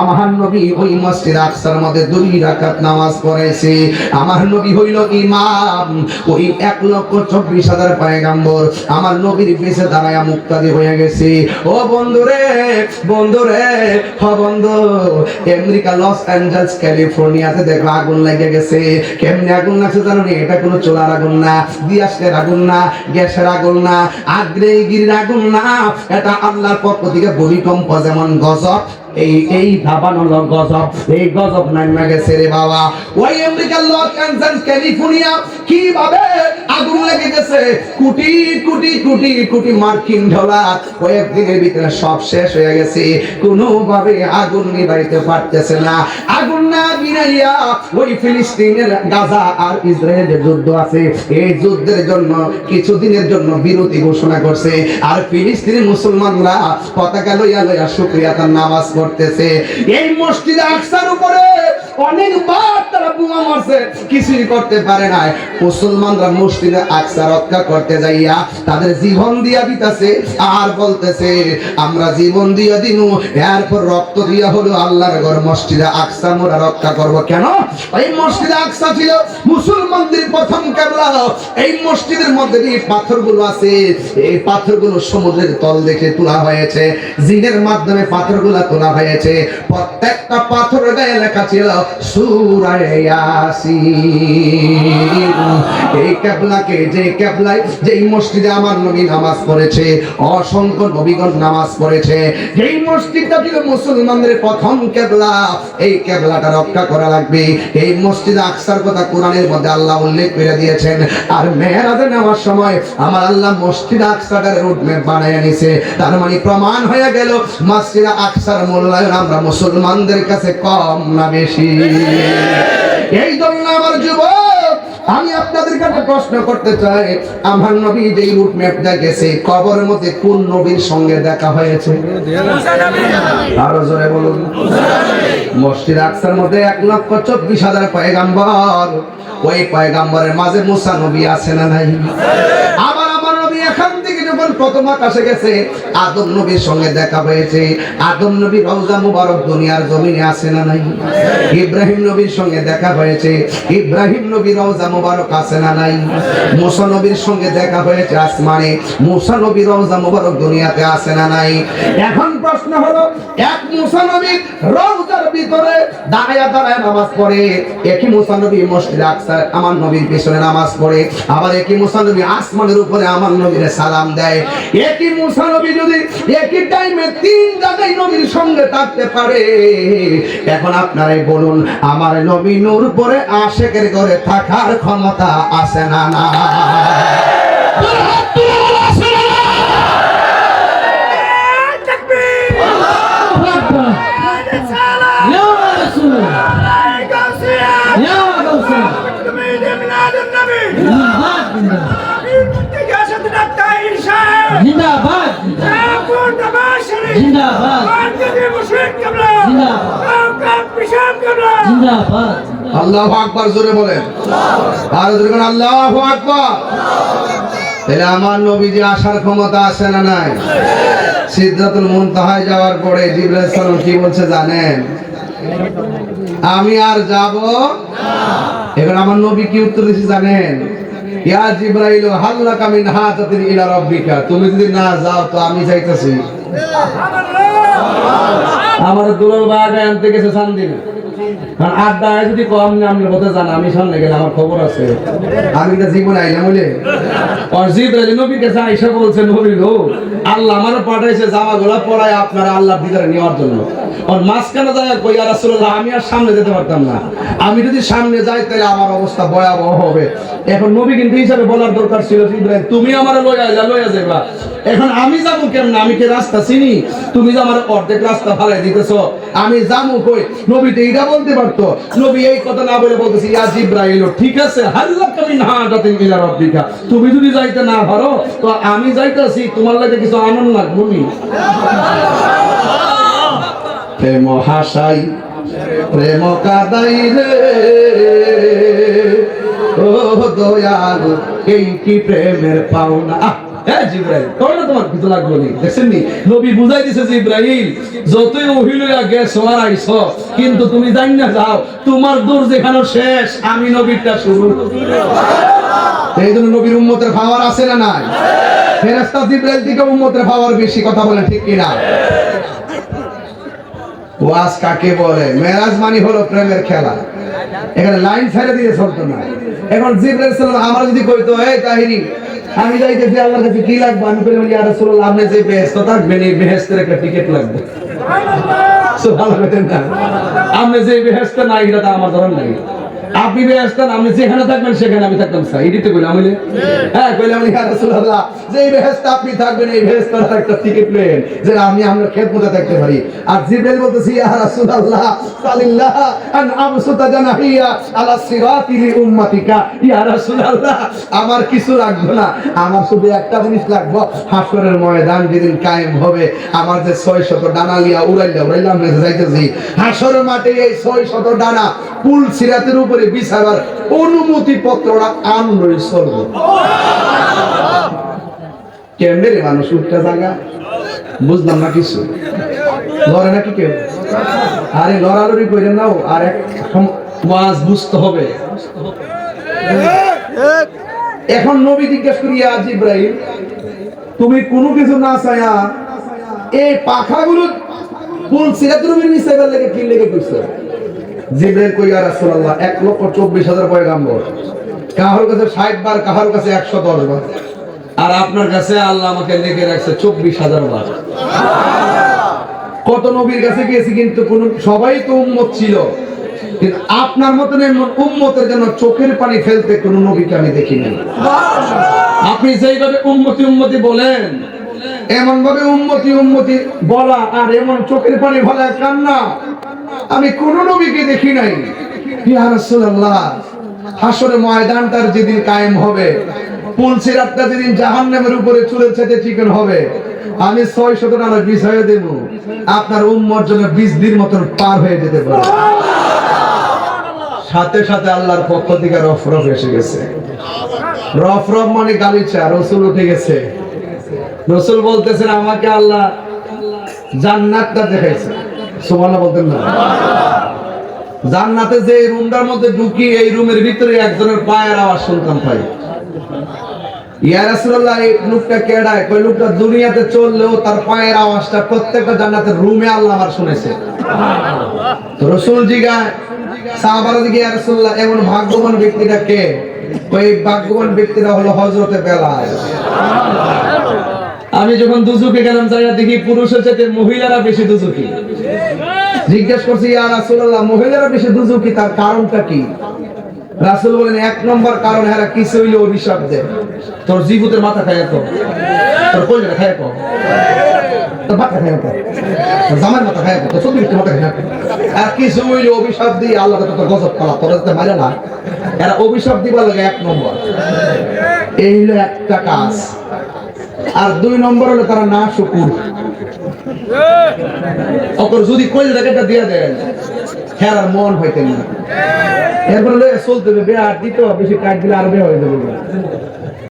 আমার নবী ওই মসজিদ আকসার মধ্যে দুই রাকাত নামাজ পড়াইছে আমার নবী হইল ইমাম, ওই এক লক্ষ চব্বিশ হাজার পায়গাম্বর। আমার নবীর দাঁড়ায় মুক্তাদি হয়ে গেছে। ও হ বন্ধু, আমেরিকা, লস অ্যাঞ্জেলস, ক্যালিফোর্নিয়াতে দেখো আগুন লেগে গেছে। কেমনে আগুন লাগছে জানো? এটা কোনো চোলার আগুন না, দিয়াসের আগুন না, গ্যাসের আগুন না, আগ্নেয়গিরির আগুন না। এটা আল্লাহর পক্ষ থেকে ভূমিকম্প যেমন গজব এই এই ভাবানো হলো গজব, এই গজব নামে গেছে রে বাবা। ওই আমেরিকার লস অ্যাঞ্জেলস, ক্যালিফোর্নিয়া, কীভাবে আগুন লেগে গেছে কোটি কোটি কোটি কোটি মার্কিন ডলার। কয়েকদিনের ভিতরে সব শেষ হয়ে গেছে। কোনোভাবে আগুন নিভাইতে পারতেছে না। আগুন না বিনাইয়া ওই ফিলিস্তিনের গাজা আর ইসরায়েলের যুদ্ধ আছে। এই যুদ্ধের জন্য, কিছুদিনের জন্য বিরতি ঘোষণা করছে। আর ফিলিস্তিনি মুসলমানরা পতাকা লইয়া লইয়া শুক্রিয়া তার নামাজ পড়তেছে। এই মসজিদ আকসার উপরে অনেকবার তারা বোমা মারছে। কিছুই করতে পারে নাই। মুসলমানরা মসজিদে আকসা রক্ষা করতে যাইয়া তাদের জীবন দিয়া দিতেছে আর বলতেছে, আমরা জীবন দিয়া দিনু, এরপর রক্ত দিয়া হলো আল্লাহর ঘর। মসজিদে আকসা মোরা রক্ষা করব কেন? এই মসজিদে আকসা ছিল মুসলমানদের কেবলা এই মসজিদের মধ্যে যে পাথরগুলো আছে। এই পাথরগুলো সমুদ্রের তল দেখে তোলা হয়েছে। জিনের মাধ্যমে পাথরগুলো তোলা হয়েছে। প্রত্যেকটা গায়ে লেখা ছিল এই যে মসজিদে আমার নবী নামাজ পড়েছে, অসংখ্য নবীগণ নামাজ পড়েছে। মসজিদটা ছিল মুসলমানদের প্রথম কেবলা, এই কেবলাটা রক্ষা করা লাগবে। এই মসজিদ আকসার কথা কোরআনের মধ্যে আল্লাহ উল্লেখ করে দিয়েছেন আর মেহরাজে নেওয়ার সময় আমার আল্লাহ মসজিদ আকসাটার রুটম্যাপ বানায় নিছে। তার মানে প্রমাণ হয়ে গেল, মসজিদ আকসার মূল্যায়ন আমরা মুসলমানদের কাছে কম না বেশি। এই জন্য আমার যুবক আমি আপনাদের কাছে প্রশ্ন করতে চাই, আমার নবী যেই রুট ম্যাপটা গেছে কবরের মধ্যে কোন নবীর সঙ্গে দেখা হয়েছে? আরও জোরে বলুন। মসজিদ আকসার মধ্যে এক লক্ষ চব্বিশ হাজার পয়গাম্বর। ওই পয়গাম্বরের মাঝে মুসা নবী আছে না নাই? আবার আমার নবী এখান থেকে যখন প্রথম আকাশে গেছে আদম নবীর সঙ্গে দেখা হয়েছে। আদম নবী রওজা মুবারক দুনিয়ার জমিনে আছে না নাই? ইব্রাহিম নবীর সঙ্গে দেখা হয়েছে। ইব্রাহিম নবী রওজা মুবারক আছে না নাই? মুসা নবীর সঙ্গে দেখা হয়েছে আসমানে। মুসা নবী রওজা মুবারক দুনিয়াতে আছে না নাই? এখন প্রশ্ন হলো, এক মুসা নবী রওজার ভিতরে দাঁড়ায়া দাঁড়ায় নামাজ পড়ে, একই মুসা নবী মসজিদ আকসার আমার নবীর পিছনে নামাজ পড়ে, আবার একই মুসা নবী আসমানের উপরে আমার নবীর সালাম দেয়। একই মুসা নবী যদি একই টাইমে তিন জায়গায় নবীর সঙ্গে থাকতে পারে এখন আপনারাই বলুন আমার নবী নূর পরে আশেকের ঘরে থাকার ক্ষমতা আছে না না? জিন্দাবাদ আল্লাহ আকবার জোরে বলেন। আর আল্লাহ আকবার। তাহলে আমার নবীজি আসার ক্ষমতা আছে না নাই? সিদ্ধাতুল মুনতাহায় যাওয়ার পরে জিবরাইল সালাম কি বলছে জানেন? আমি আর যাব এবার আমার নবী কি উত্তর দিয়েছে জানেন? ইয়া জিব্রাইল হাল্লাকা মিন হাতাতিন ইলা রাব্বিকা। তুমি যদি না যাও তো আমি যাইতেছি। আমার দুলাল বাগে আনতে গেছে সান্দিনা কারণ আড্ডায় যদি কম কথা জানা আমি সামনে গেলে আমার খবর আছে। আমি জীবন আইলাম বলে? অজিত রাজি নবীর কাছে আইসা বলছে নবী গো আল্লাহ আমার পাঠাইছে জামা গোলা পরায় আপনারা আল্লাহ দিদারে নেওয়ার জন্য। আর মাঝখানে যায় কই আর রাসূলুল্লাহ আমি আর সামনে যেতে পারতাম না। আমি যদি সামনে যাই তাহলে আমার অবস্থা ভয়াবহ হবে। এখন নবী কিন্তু হিসাবে বলার দরকার ছিল ইব্রাহিম তুমি আমার লইয়া আইলা লইয়া যাইবা। এখন আমি যাব কেমন? আমি কি রাস্তা চিনি? তুমি যে আমার অর্ধেক রাস্তা ফালাই দিতেছ। আমি যাব কই? নবী তো বলতে পারতো? নবী এই কথা না বলে বলতেছি, ইয়া জিব্রাইল, ঠিক আছে হাল্লা কামি না জাতিন ইলা রাব্বিকা। তুমি যদি যাইতে না পারো, তো আমি যাইতাছি, তোমার লাগে কিছু আনন্দ নি প্রেম হাসাই প্রেম কাদাই রে। ও দয়াল, এই কি প্রেমের পাওনা? হ্যাঁ পাওয়ার বেশি, কথা বলেন ঠিক ওয়াজ কাকে বলে? মেরাজ মানে হলো প্রেমের খেলা। এখানে লাইন ছেড়ে দিয়ে চলতো না এখন জিব্রাইল আমরা যদি কইতো, এই তাহিরি আমি যাইতেছি আল্লাহর কাছে কি লাগবে? আমি বলি ইয়া রাসূলুল্লাহ, আপনি যে বেহেশত থাকবেন এই বেহেশতের একটা টিকিট লাগবে। সুবহানাল্লাহ সুবহানাল্লাহ আপনি যে বেহেশত নাই, এটা আমার ধরন নাই। আপনি বেহেস্তে আপনি যেখানে থাকবেন সেখানে আমি থাকতাম স্যার। এটি তো বললাম আমি হ্যাঁ কইলাম ইয়া রাসূলুল্লাহ যে এই বেহেশতে আপনি থাকবেন এই বেহেশতের একটা টিকিট প্লেন যে আমি আপনার খেদমতে থাকতে পারি। আর জিব্রাইল বলতেছি ইয়া রাসূলুল্লাহ সাল্লাল্লাহ আন আবসুতা জানাহিয়া আলা সিরাতি লি উম্মাতিকা। ইয়া রাসূলুল্লাহ আমার কিছু লাগবে না। আমার শুধু একটা জিনিস লাগবে হাসরের ময়দান যেদিন কায়েম হবে আমার যে 600 ডানা লিয়া উড়াইলা উড়াইলা আমরা যাইতেছি। হাসরের মাঠে এই 600 ডানা পুল সিরাতের উপরে বিছাবার অনুমতি পত্রটা আনলই চলবে। কেমনে রে মানুষ উঠটা জায়গা বুঝলাম না কিছু। লড়ে নাকি কেউ? আরে লড়ালড়ি করে নাও আর এক ওয়াজ বুঝতে হবে। এখন নবী জিজ্ঞেস করি আজ ইব্রাহিম তুমি কোনো কিছু না চায়া এই পাখাগুলো সিরাতুর উপর মিশাইবার লেগে কি লেগে কইছো জিব্রাইল কই আর রাসূলুল্লাহ 1 লক্ষ 24 হাজার পয়গাম্বর। কাহার কাছে 60 বার, কাহার কাছে 110 বার। আর আপনার কাছে আল্লাহ আমাকে লিখে রাখছে চব্বিশ হাজার বার। কত নবীর কাছে গিয়েছি, কিন্তু কোন, সবাই তো উম্মত ছিল। কিন্তু আপনার মতন এমন উম্মতের জন্য চোখের পানি ফেলতে কোন নবীকে আমি দেখিনি। আপনি যেইভাবে উন্মতি উন্মতি বলেন এমন ভাবে উম্মতি উম্মতি বলা আর এমন চোখের পানি ভরা কান্না। আমি কোন নবীকে দেখি নাই। রাসূলুল্লাহ হাসরে ময়দানটার যেদিন কায়েম হবে পুল সিরাতটা যেদিন জাহান্নামের উপরে চুলের সাথে চিকেন হবে, আমি ছয় শত টাকা বিষয়ে দেব। আপনার উম্মর জন্য বিশ দিন মতন পার হয়ে যেতে পারে। সাথে সাথে আল্লাহর পক্ষ থেকে রফ রফ এসে গেছে। রফ রফ মানে গালিচা, রসুল উঠে গেছে। রসুল বলতেছেন, আমাকে আল্লাহ জান্নাতটা দেখাইছে। সুবহানাল্লাহ বলতেন না। জান্নাতে যে রুমটার মধ্যে ঢুকি, এই রুমের ভিতরে একজনের পায়ের আওয়াজ শুনতাম পাই ইয়া রাসূলুল্লাহ, এই লোকটা কেডায় কই লোকটা দুনিয়াতে চললেও তার পায়ের আওয়াজটা প্রত্যেকটা জান্নাতের রুমে আল্লাহ আমার শুনেছে। তো রসুল জিগায় সাহাবারা দিকে ইয়া রাসূলুল্লাহ, এমন ভাগ্যবান ব্যক্তিটা কে? ওই ভাগ্যবান ব্যক্তিটা হলো হযরতে বেলাল। আমি যখন দুজুকে গেলাম জায়গা দেখি পুরুষের চাইতে মহিলারা বেশি দুজুকি জিজ্ঞেস করছি, ইয়া রাসূলুল্লাহ, মহিলারা বেশি দুজুকি তার কারণটা কি? রাসূল বলেন, এক নম্বর কারণ এরা কিছু হইলে অভিশাপ দেয়। তোর জিবুতের মাথা খায় তো তোর কইলে খায় কো তোর মাথা খায় কো তোর জামার মাথা খায় কো তোর সত্যি মাথা খায় আর কিছু হইলে অভিশাপ দিয়ে আল্লাহ তো তোর গজব করা। তোর যাতে মারে না। এরা অভিশাপ দিবা লাগে এক নম্বর। এই হলো একটা কাজ। আর দুই নম্বর হলো তারা না শুকুর। অকর যদি তাকে এটা দিয়ে দেন খেলার মন হইতে না। এরপরে চলতে হবে বেয়া দিতে হবে, বেশি কাট দিলে আর বেয়া হয়ে যাবে।